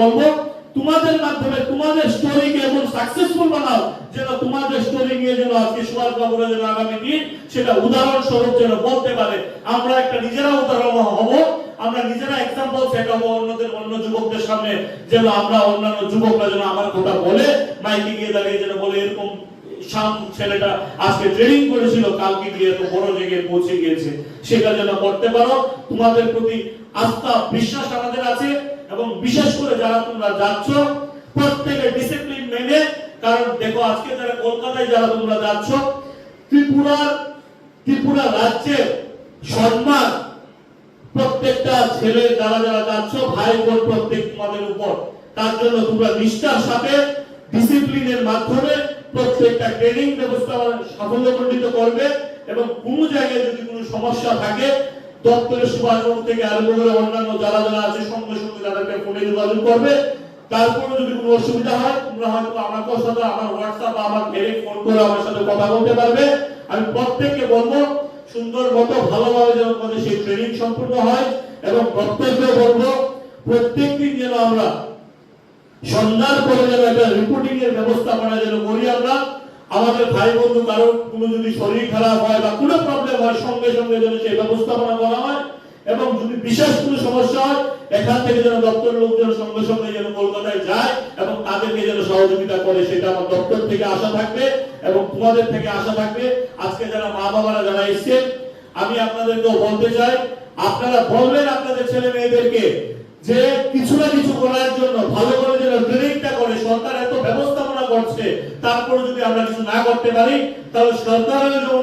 বলব? তোমাদের মাধ্যমে তোমাদের স্টোরিকে এমন সাকসেসফুল বানাও যেন তোমাদের স্টোরি নিয়ে যেন আজকে যেন আগামী দিন সেটা উদাহরণস্বরূপ যেন বলতে পারে। আমরা একটা নিজেরা উদাহরণ হব, আমরা নিজেরা এক্সাম্পল সেট হব অন্যদের, অন্য যুবকদের সামনে যেন আমরা অন্যান্য যুবকরা যেন আমার কথা বলে, মাইকে গিয়ে দাঁড়িয়ে যেন বলে, এরকম শাম ছেলেটা আজকে ট্রেনিং করেছিল, কালকে গিয়ে বড় জায়গায় পৌঁছে গিয়েছে। সেটা যেন করতে পারো। তোমাদের প্রতি আস্থা, বিশ্বাস এবং বিশেষ করে যারা তোমরা যাচ্ছ প্রত্যেকের ডিসিপ্লিন মেনে, কারণ দেখো আজকে যারা কলকাতায় যারা তোমরা যাচ্ছ, ত্রিপুরার, ত্রিপুরা রাজ্যের সম্মান প্রত্যেকটা ছেলে যারা যারা যাচ্ছ, ভাই বোন প্রত্যেক তোমাদের উপর। তার জন্য তোমরা নিষ্ঠার সাথে ডিসিপ্লিনের মাধ্যমে প্রত্যেকটা ট্রেনিং ব্যবস্থা সাফল্যমণ্ডিত করবে এবং কোনো জায়গায় যদি কোনো সমস্যা থাকে আমি প্রত্যেককে বলব সুন্দর মতো ভালোভাবে যেন সেই ট্রেনিং সম্পূর্ণ হয় এবং প্রত্যেককে বলব, প্রত্যেক দিন যেন আমরা সন্ধ্যার পরে যেন একটা রিপোর্টিং এর ব্যবস্থাপনা যেন করি আমরা আমাদের ভাই বন্ধু কারোর কোনো যদি শরীর খারাপ হয় বা কোনো প্রবলেম হয়, সঙ্গে সঙ্গে যেন সেই ব্যবস্থাপনা করা হয় এবং যদি বিশেষ কোনো সমস্যা হয়, এখান থেকে যেন দপ্তরের লোকজন সঙ্গে সঙ্গে যেন কলকাতায় যায় এবং তাদেরকে যেন সহযোগিতা করে, সেটা আমার দপ্তর থেকে আশা থাকবে এবং তোমাদের থেকে আশা থাকবে। আজকে যারা মা বাবারা যারা এসছেন, আমি আপনাদেরকেও বলতে চাই, আপনারা বলবেন আপনাদের ছেলে মেয়েদেরকে যে কিছু না কিছু করার জন্য, ভালো করে যেন ট্রেনিংটা করে, সরকার এত ব্যবস্থাপনা করছে তারপরে যদি আমরা কিছু না করতে পারি তাহলে সরকারের যেমন